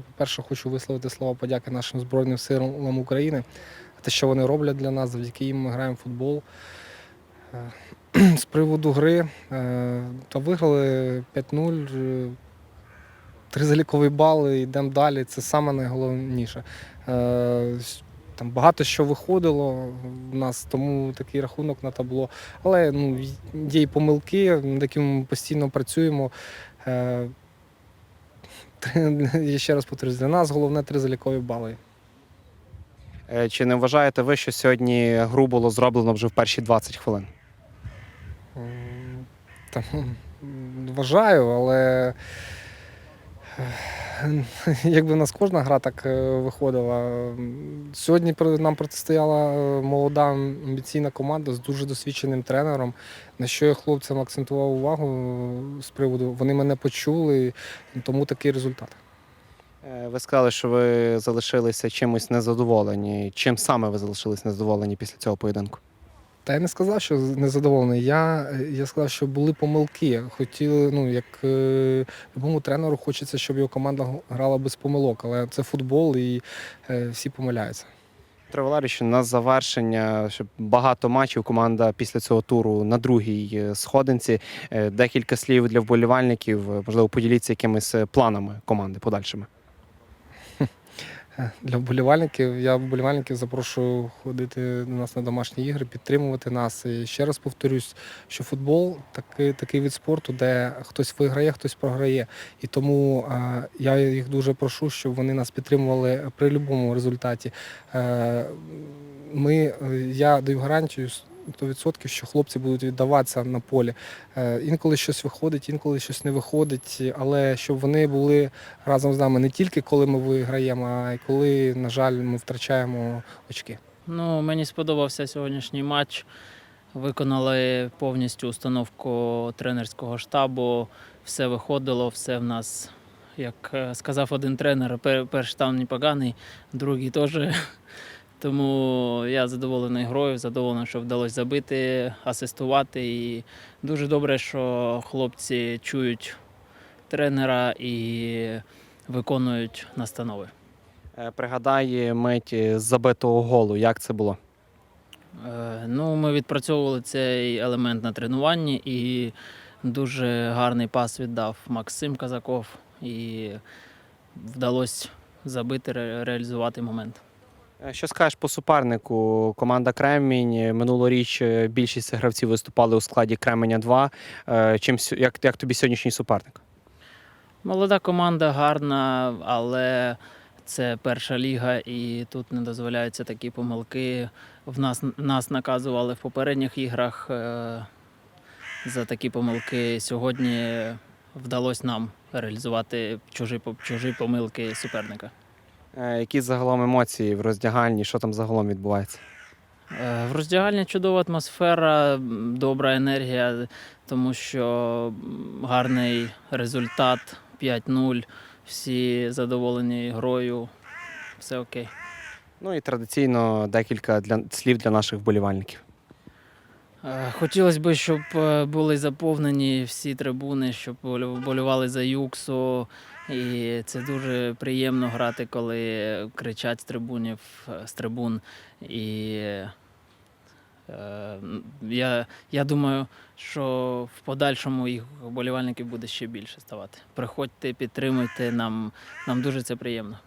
Ну, по-перше, хочу висловити слова подяки нашим Збройним силам України. Те, що вони роблять для нас, завдяки їм ми граємо в футбол. Е, З приводу гри, е, то виграли 5-0, е, три залікові бали, йдемо далі. Це саме найголовніше. Там багато що виходило в нас, тому такий рахунок на табло. Але ну, є й помилки, над якими ми постійно працюємо. Я ще раз повторюсь, для нас головне три залікові бали. Е, Чи не вважаєте ви, що сьогодні гру було зроблено вже в перші 20 хвилин? Там, вважаю, але якби в нас кожна гра так е, виходила. Сьогодні нам протистояла е, молода амбіційна команда з дуже досвідченим тренером, на що я хлопцям акцентував увагу е, з приводу, вони мене почули, тому такий результат. Ви сказали, що ви залишилися чимось незадоволені. Чим саме ви залишились незадоволені після цього поєдинку? Та я не сказав, що незадоволений. Я, я сказав, що були помилки. Хотіли, ну як е, любому тренеру хочеться, щоб його команда грала без помилок, але це футбол і е, всі помиляються. Валерійович, на завершення щоб багато матчів команда після цього туру на другій е, сходинці. Е, Декілька слів для вболівальників. Е, Можливо, поділіться якимись е, планами команди подальшими. Для вболівальників я вболівальників запрошую ходити до нас на домашні ігри, підтримувати нас. І ще раз повторюсь, що футбол такий, такий від спорту, де хтось виграє, хтось програє. І тому е, я їх дуже прошу, щоб вони нас підтримували при будь-якому результаті. Е, ми, е, я даю гарантію 100%, що хлопці будуть віддаватися на полі. Е, Інколи щось виходить, інколи щось не виходить, але щоб вони були разом з нами не тільки коли ми виграємо, а й коли, на жаль, ми втрачаємо очки. Ну, мені сподобався сьогоднішній матч. Виконали повністю установку тренерського штабу. Все виходило, все в нас, як е, сказав один тренер, перший там непоганий, другий теж. Тому я задоволений грою, задоволений, що вдалося забити, асистувати. І дуже добре, що хлопці чують тренера і виконують настанови. Е, Пригадай мить забитого голу. Як це було? Е, Ну, ми відпрацьовували цей елемент на тренуванні і дуже гарний пас віддав Максим Казаков, і вдалося забити, ре- реалізувати момент. Е, Що скажеш по супернику? Команда Кремінь минулоріч е, більшість гравців виступали у складі Кременя 2. Е, Чим як, як тобі сьогоднішній суперник? Молода команда гарна, але це перша ліга, і тут не дозволяються такі помилки. В нас нас наказували в попередніх іграх за такі помилки. Сьогодні вдалося нам реалізувати чужі, чужі помилки суперника. Е, Які загалом емоції в роздягальні? Що там загалом відбувається? Е, В роздягальні чудова атмосфера, добра енергія, тому що гарний результат 5-0. Всі задоволені грою. Все окей. Ну і традиційно декілька для, слів для наших вболівальників. Е, Хотілося б, щоб були заповнені всі трибуни, щоб болю- вболівали за Юксу. І це дуже приємно грати, коли кричать з трибунів, е, з трибун. І е, я, я думаю, що в подальшому їх вболівальників буде ще більше ставати. Приходьте, підтримуйте, нам, нам дуже це приємно.